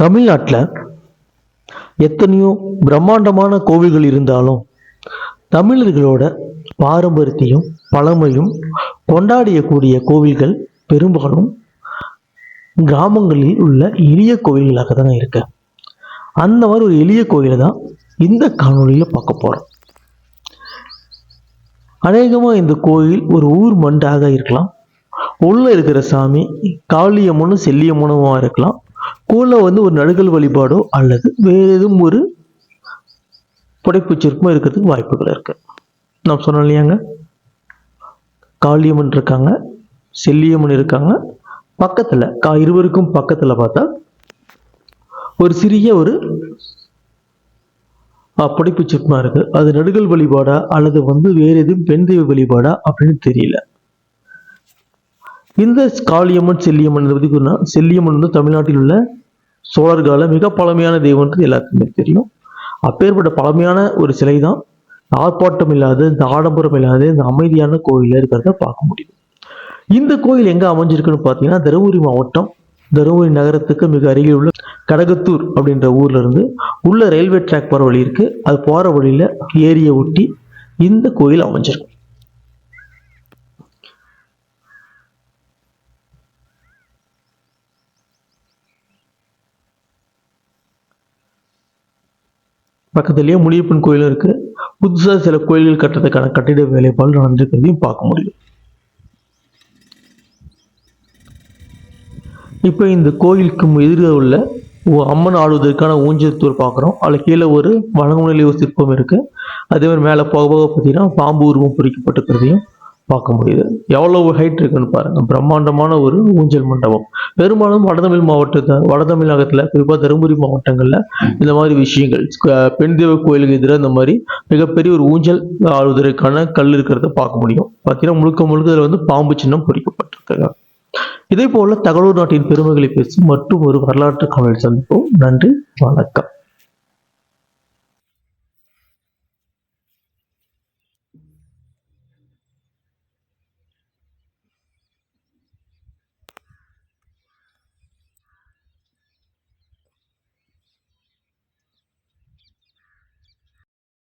தமிழ்நாட்டில் எத்தனையோ பிரம்மாண்டமான கோவில்கள் இருந்தாலும் தமிழர்களோட பாரம்பரியத்தையும் பழமையும் கொண்டாடியக்கூடிய கோவில்கள் பெரும்பாலும் கிராமங்களில் உள்ள எளிய கோவில்களாக தான் இருக்கு. அந்த மாதிரி ஒரு எளிய கோவிலை தான் இந்த காணொளியில் பார்க்க போகிறோம் அநேகமாக இந்த கோயில் ஒரு ஊர் மண்டாக இருக்கலாம். உள்ளே இருக்கிற சாமி காளியம்மனும் செல்லியம்மனுமாக இருக்கலாம். கூட வந்து ஒரு நடுகல் வழிபாடோ அல்லது வேறு எதுவும் ஒரு புடைப்புச் சிற்பமோ இருக்கிறதுக்கு வாய்ப்புகள் இருக்குது நான் சொன்னேன் இல்லையாங்க? காளியம்மன் இருக்காங்க செல்லியம்மன் இருக்காங்க. பக்கத்துல கா இருவருக்கும் பக்கத்துல பார்த்தா ஒரு சிறிய ஒரு புடைப்பு சிற்பமா இருக்கு. அது நடுகல் வழிபாடா அல்லது வந்து வேற எதுவும் பெண் தெய்வ வழிபாடா அப்படின்னு தெரியல. இந்த காளியம்மன் செல்லியம்மன் இதை பத்தி செல்லியம்மன் வந்து தமிழ்நாட்டில் உள்ள சோழர் கால மிக பழமையான தெய்வம்ன்றது எல்லாத்துக்குமே தெரியும். அப்பேற்பட்ட பழமையான ஒரு சிலை தான் ஆர்ப்பாட்டம் இல்லாத இந்த ஆடம்பரம் இல்லாத இந்த அமைதியான கோயிலில் இருக்கிறத பார்க்க முடியும். இந்த கோயில் எங்க அமைஞ்சிருக்குன்னு பார்த்தீங்கன்னா தருமபுரி மாவட்டம் தருமபுரி நகரத்துக்கு மிக அருகில் உள்ள கடகத்தூர் அப்படின்ற ஊர்ல இருந்து உள்ள ரயில்வே ட்ராக் போகிற வழி இருக்கு. அது போற வழியில ஏரியை ஒட்டி இந்த கோயில் அமைஞ்சிருக்கு பக்கத்துலயே முனியப்பன் கோயிலும் இருக்கு. புதுசா சில கோயில்கள் கட்டுறதுக்கான கட்டிட வேலைப்பாடு நடந்திருக்கிறதையும் பார்க்க முடியும். இப்போ இந்த கோயிலுக்கு எதிரே உள்ள அம்மன் ஆடுவதற்கான ஊஞ்சத்தூர் பார்க்குறோம். அதில் கீழே ஒரு வணங்குநிலை ஒரு சிற்பம் இருக்கு. அதே மாதிரி மேலே போக போக பார்த்தீங்கன்னா பாம்பு உருவம் பொறிக்கப்பட்டிருக்கிறதையும் பார்க்க முடியுது. எவ்வளவு ஹைட் இருக்குன்னு பாருங்க. பிரம்மாண்டமான ஒரு ஊஞ்சல் மண்டபம். பெரும்பாலும் வடதமிழ் மாவட்டத்தை வடதமிழகத்தில் குறிப்பாக தருமபுரி மாவட்டங்களில் இந்த மாதிரி விஷயங்கள். பெண் தெய்வ கோயிலுக்கு எதிராக இந்த மாதிரி மிகப்பெரிய ஒரு ஊஞ்சல் ஆளுவதற்கான கல் இருக்கிறத பார்க்க முடியும். பார்த்தீங்கன்னா முழுக்க முழுக்க இதில் வந்து பாம்பு சின்னம் பொறிக்கப்பட்டிருக்காங்க. இதே போல தகவலூர் நாட்டின் பெருமைகளை பேசி மற்றும் ஒரு வரலாற்று காணொலி சந்திப்போம். நன்றி வணக்கம்.